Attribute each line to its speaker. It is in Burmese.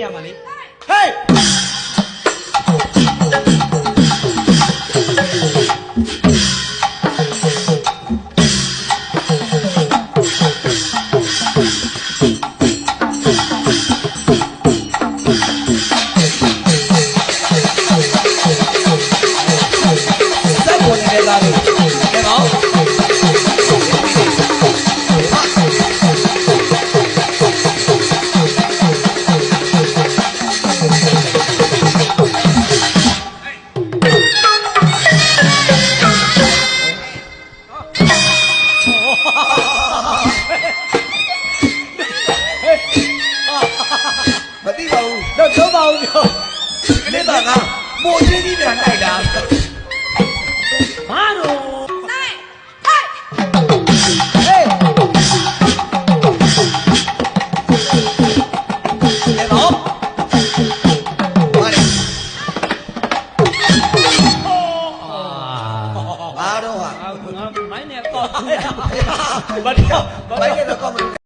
Speaker 1: နေရမှာလေ
Speaker 2: ဟေး မသိပါဘူး
Speaker 1: တော့သုံးပါဦးပြော
Speaker 2: နေ့တော့ကမိုးချင်းကြီးပြန်တိုက်တာ
Speaker 1: ဘာတော့
Speaker 2: ဘာတော့ဟာ
Speaker 1: ငါမိုင်းနဲ့တော့ဘာတော့ဘာ
Speaker 2: ဘိုက်ကတော့ကောင်းမလို့